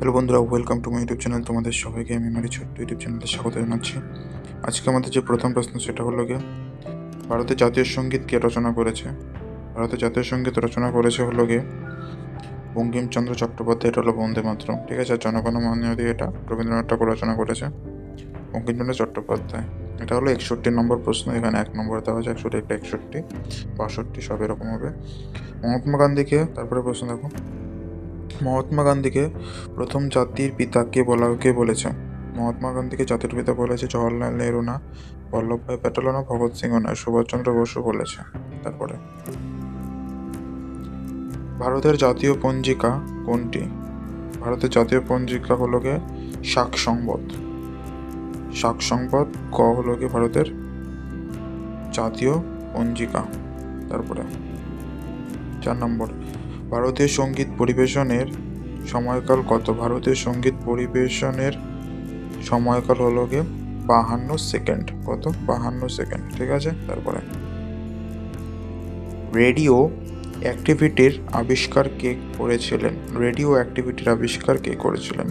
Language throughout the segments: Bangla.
হ্যালো বন্ধুরা welcome to my YouTube channel তোমাদের সবাইকে আমি এই ছোট্ট ইউটিউব চ্যানেলে স্বাগত জানাচ্ছি। আজকে আমাদের যে প্রথম প্রশ্ন, সেটা হলো গিয়ে ভারতের জাতীয় সংগীত কে রচনা করেছে? ভারতের জাতীয় সংগীত রচনা করেছে হলো গিয়ে, বঙ্কিমচন্দ্র চট্টোপাধ্যায়, এটা হলো বন্দে মাতরম। ঠিক আছে জনগণ মনে দিয়ে এটা রবীন্দ্রনাথ ঠাকুর রচনা করেছে, বঙ্কিমচন্দ্র চট্টোপাধ্যায়। এটা হলো একষট্টি নম্বর প্রশ্ন, এখানে এক নম্বর দেওয়া আছে, একষট্টি একটা একষট্টি, বাষট্টি, সব এরকম হবে। মহাত্মা গান্ধীকে, তারপরে প্রশ্ন দেখো মহাত্মা গান্ধীকে প্রথম জাতির পিতা কে বলা, কে বলেছে? মহাত্মা গান্ধীকে জাতির পিতা বলেছে জওয়াহরলাল নেহরু না বল্লভভাই প্যাটেলও না, ভগৎ সিংহ না, সুভাষচন্দ্র বসু বলেছে। তারপরে। ভারতের জাতীয় পঞ্জিকা কোনটি? ভারতের জাতীয় পঞ্জিকা হলো গে শাক সংবাদ। শাক সংবাদ ক হলো গে ভারতের জাতীয় পঞ্জিকা। তারপরে। চার নম্বর। ভারতীয় সংগীত পরিবেশনের সময়কাল কত? ভারতীয় সংগীত পরিবেশনের সময়কাল হলো গিয়ে বাহান্ন সেকেন্ড। কত? বাহান্ন সেকেন্ড, ঠিক আছে? তারপরে। রেডিও অ্যাক্টিভিটির আবিষ্কার কে করেছিলেন? রেডিও অ্যাক্টিভিটির আবিষ্কার কে করেছিলেন?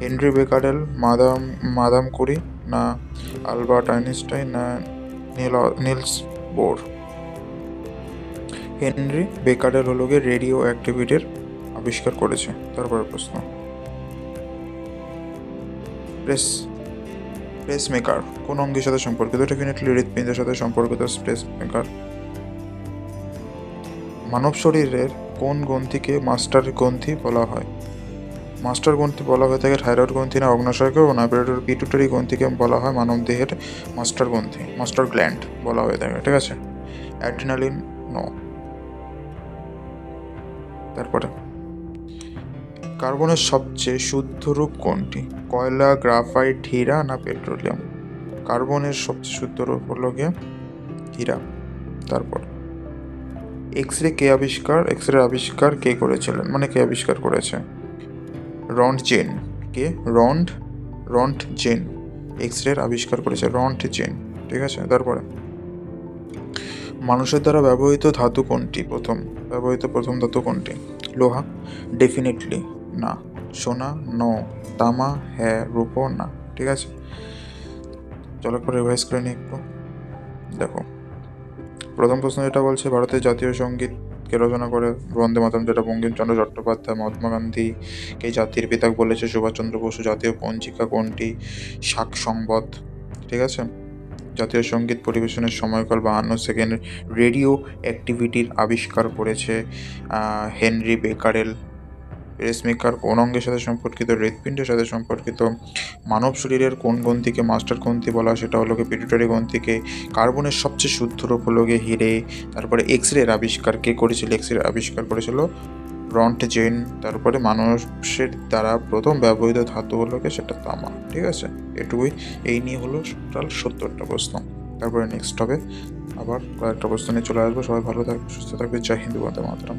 Henri Becquerel, madam madam Curie না আলবার্ট আইনস্টাইন না নীল, নিলস বোর? হেনরি বেকারের হলো গিয়ে রেডিও অ্যাক্টিভিটির আবিষ্কার করেছে। তারপরে প্রশ্ন। প্রেস প্রেস মেকার কোন অঙ্গের সাথে সম্পর্কিত? ডেফিনেটলি হৃৎপিণ্ডের সাথে সম্পর্কিত প্রেস মেকার মানব শরীরের কোন গ্রন্থিকে মাস্টার গ্রন্থি বলা হয়? মাস্টার গ্রন্থি বলা হয়ে থাকে থাইরয়েড গ্রন্থি, না অগ্নাশয়কে ও না পিটুটারি গ্রন্থিকে বলা হয় মানব দেহের মাস্টার গ্রন্থি, মাস্টার গ্ল্যান্ড বলা হয়ে থাকে, ঠিক আছে? Adrenaline, no. তারপরে? কার্বনের সবচেয়ে শুদ্ধ রূপ কোনটি? কয়লা, গ্রাফাইট, হীরা না পেট্রোলিয়াম? কার্বনের সবচেয়ে শুদ্ধ রূপ হলো গিয়ে হীরা। তারপর? এক্স রে কে আবিষ্কার এক্স রে আবিষ্কার কে করেছিলেন? মানে কে আবিষ্কার করেছে? Roentgen. কে? রন্ড রন্ট জেন। এক্স রের আবিষ্কার করেছে। Roentgen. ঠিক আছে? তারপরে? মানুষের দ্বারা ব্যবহৃত ধাতু কোনটি? প্রথম, ব্যবহৃত প্রথম ধাতু কোনটি? লোহা? ডেফিনেটলি না। সোনা? নো তামা? হ্যাঁ। রূপো না। ঠিক আছে? চলো একবার রিভাইজ করে নিই একটু। দেখো। প্রথম প্রশ্ন যেটা বলছে, ভারতের জাতীয় সংগীত কে রচনা করে? বন্দে মাতরম, যেটা বঙ্কিমচন্দ্র চট্টোপাধ্যায়, মহাত্মা গান্ধীকে জাতির পিতা বলেছে, সুভাষচন্দ্র বসু জাতীয় পঞ্জিকা কোনটি? শাক সংবাদ ঠিক আছে? জাতীয় সংগীত পরিবেশনের সময়কাল বাহান্ন সেকেন্ড রেডিও অ্যাক্টিভিটির আবিষ্কার করেছে হেনরি বেকারেল। রেসমেকার কোন অঙ্গের সাথে সম্পর্কিত, হৃৎপিণ্ডের সাথে সম্পর্কিত, মানব শরীরের কোন গ্রন্থিকে মাস্টার গ্রন্থি বলা সেটা হলো গিয়ে পিটুটারি গ্রন্থিকে, কার্বনের সবচেয়ে শুদ্ধ রূপ হলো হিরে, তারপরে এক্স রের আবিষ্কার, কে করেছিল এক্স রে আবিষ্কার করেছিল রন্ট জেন তারপরে মানুষের দ্বারা প্রথম ব্যবহৃত ধাতু হলো কি সেটা তামা, ঠিক আছে? এটুকুই। এই নিয়ে হলো টোটাল সত্তরটা প্রশ্ন। তারপরে নেক্সট হবে আবার কয়েকটা প্রশ্ন নিয়ে চলে আসব। সবাই ভালো থাকবে, সুস্থ থাকবে। জয় হিন্দু, বন্দে মাতরম।